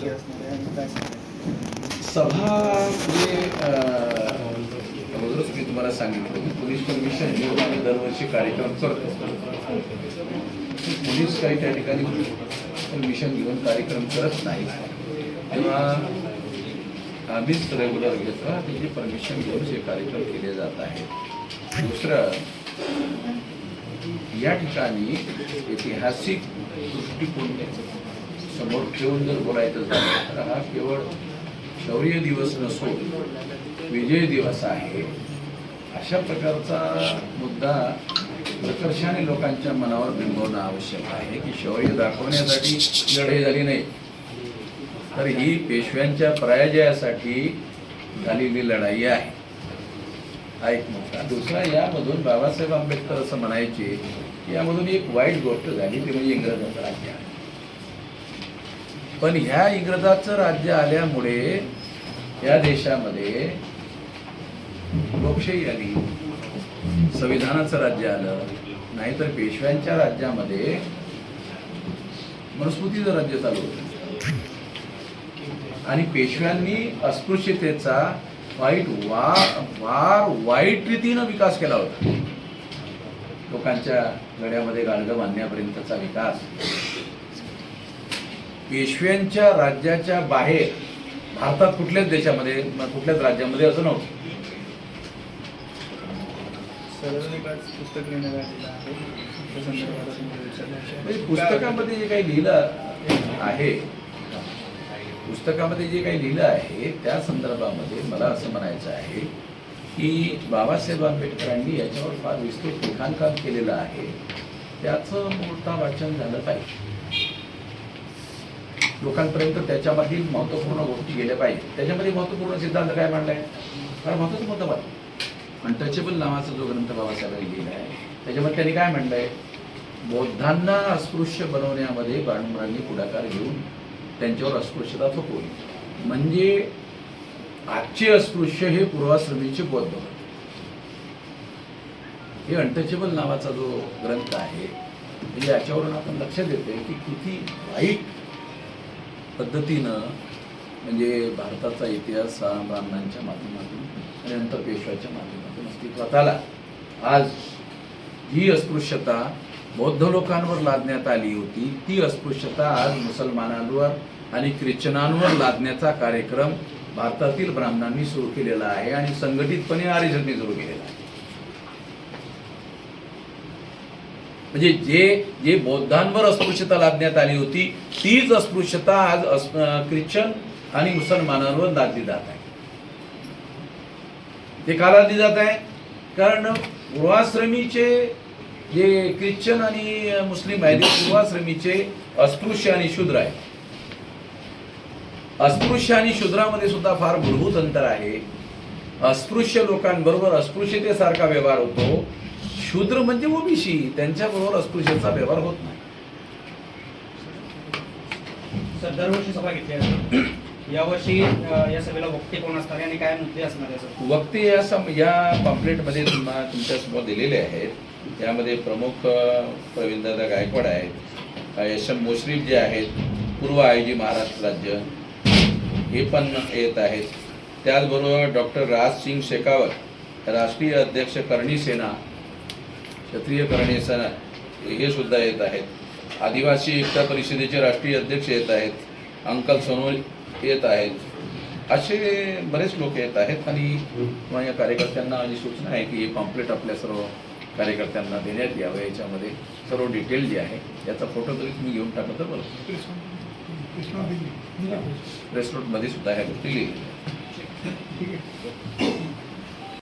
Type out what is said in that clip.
काय सभा म्हणजे अगोदरच मी तुम्हाला सांगितलं की पोलीस परमिशन घेऊन आम्ही दरवर्षी कार्यक्रम करतो. पोलीस काही त्या ठिकाणी परमिशन घेऊन कार्यक्रम करत नाही तेव्हा आम्हीच रेग्युलर घेतो त्याची परमिशन घेऊन हे कार्यक्रम केले जात आहेत. दुसरं या ठिकाणी ऐतिहासिक दृष्टिकोन समोर ठेवून जर बोलायचं झालं तर हा केवळ शौर्य दिवस नसून विजय दिवस आहे. अशा प्रकारचा मुद्दा प्रकर्षाने लोकांच्या मनावर बिंबवणं आवश्यक आहे की शौर्य दाखवण्यासाठी लढाई झाली नाही. तर ही पेशव्यांच्या पराजयासाठी झालेली लढाई आहे. हा एक मुद्दा. दुसरा यामधून बाबासाहेब आंबेडकर असं म्हणायचे की यामधून एक वाईट गोष्ट झाली ती म्हणजे इंग्रजाचं राज्य आहे. पण ह्या इंग्रजाचं राज्य आल्यामुळे या देशामध्ये लोकशाही आली संविधानाचं राज्य आलं नाहीतर पेशव्यांच्या राज्यामध्ये मनुस्मृतीचं राज्य चालू होतं. आणि पेशव्यांनी अस्पृश्यतेचा वाईट वा फार वाईट रीतीनं विकास केला होता. लोकांच्या गड्यामध्ये गाडगं बांधण्यापर्यंतचा विकास पेशव्यांच्या राज्याच्या बाहेर भारतात कुठल्याच देशामध्ये कुठल्याच राज्यामध्ये असं नव्हतं. म्हणजे पुस्तकामध्ये जे काही लिहिलं आहे पुस्तकामध्ये जे काही लिहिलं आहे त्या संदर्भामध्ये मला असं म्हणायचं आहे की बाबासाहेब आंबेडकरांनी याच्यावर फार विस्तृत लिखाणकाम केलेलं आहे. त्याचं मूळता वाचन झालं पाहिजे. लोकांपर्यंत त्याच्यामधील महत्त्वपूर्ण गोष्टी गेल्या पाहिजे त्याच्यामध्ये महत्त्वपूर्ण सिद्धांत काय मांडलाय? आहे महत्त्वाचा मुद्दा बघा अनटचेबल नावाचा जो ग्रंथ बाबासाहेबांनी लिहिला आहे. त्याच्यामध्ये त्यांनी काय म्हणलंय बौद्धांना अस्पृश्य बनवण्यामध्ये बाणुंबरांनी पुढाकार घेऊन त्यांच्यावर अस्पृश्यता थोपवली. म्हणजे आजचे अस्पृश्य हे पूर्वाश्रमीचे बौद्ध होते. हे अनटचेबल नावाचा जो ग्रंथ आहे म्हणजे याच्यावरून आपण लक्षात येते की किती वाईट पद्धतीनं म्हणजे भारताचा इतिहास हा ब्राह्मणांच्या माध्यमातून आणि नंतर पेशव्याच्या माध्यमातून अस्तित्वात आला. आज ही अस्पृश्यता बौद्ध लोकांवर लादण्यात आली होती. ती अस्पृश्यता आज मुसलमानांवर आणि ख्रिश्चनांवर लादण्याचा कार्यक्रम भारतातील ब्राह्मणांनी सुरू केलेला आहे आणि संघटितपणे आरिजननी सुरू केलेला आहे. म्हणजे जे जे बौद्धांवर अस्पृश्यता लादण्यात आली होती तीच अस्पृश्यता आज ख्रिश्चन आणि मुसलमानांवर लादली जात आहे. ते का लादली जात आहे? कारण पूर्वाश्रमीचे जे ख्रिश्चन आणि मुस्लिम आहेत ते पूर्वाश्रमीचे अस्पृश्य आणि शूद्र आहेत. अस्पृश्य आणि शूद्रामध्ये सुद्धा फार मूलभूत अंतर आहे. अस्पृश्य लोकांबरोबर अस्पृश्यतेसारखा व्यवहार होतो. शूद्र म्हणजे ओबीसी. त्यांच्याबरोबर अस्पृश्यतेचा व्यवहार होत नाही. सर दरवर्षी सभा घेतली जाते यावर्षी अ, या सभेला वक्ते कोण असणार आणि काय मुद्दे असणार आहे सर? वक्ते या सम या पॉम्पलेटमध्ये तुम्हा तुमच्यासमोर दिलेले आहेत. यामध्ये प्रमुख अ, प्रवीणदादा गायकवाड आहेत. अ, यशम मुश्रीफ जे आहेत पूर्व आय जी महाराष्ट्र राज्य. हे पण येत आहेत. त्याचबरोबर डॉक्टर राज सिंग शेखावत राष्ट्रीय अध्यक्ष करणी सेना क्षत्रिय करणी सेना हे सुद्धा येत आहेत. आदिवासी एकता परिषदेचे राष्ट्रीय अध्यक्ष येत आहेत. अंकल सोनोल येत आहेत. असे बरेच लोक येत आहेत आणि माझ्या कार्यकर्त्यांना माझी सूचना आहे की हे पॉम्पलेट आपल्या सर्व कार्यकर्त्यांना देण्यात यावं. याच्यामध्ये सर्व डिटेल जे आहे याचा फोटो तरी तुम्ही घेऊन टाकलं तर बरं. प्रेस नोटमध्ये सुद्धा ह्या गोष्टी लिहिलेल्या.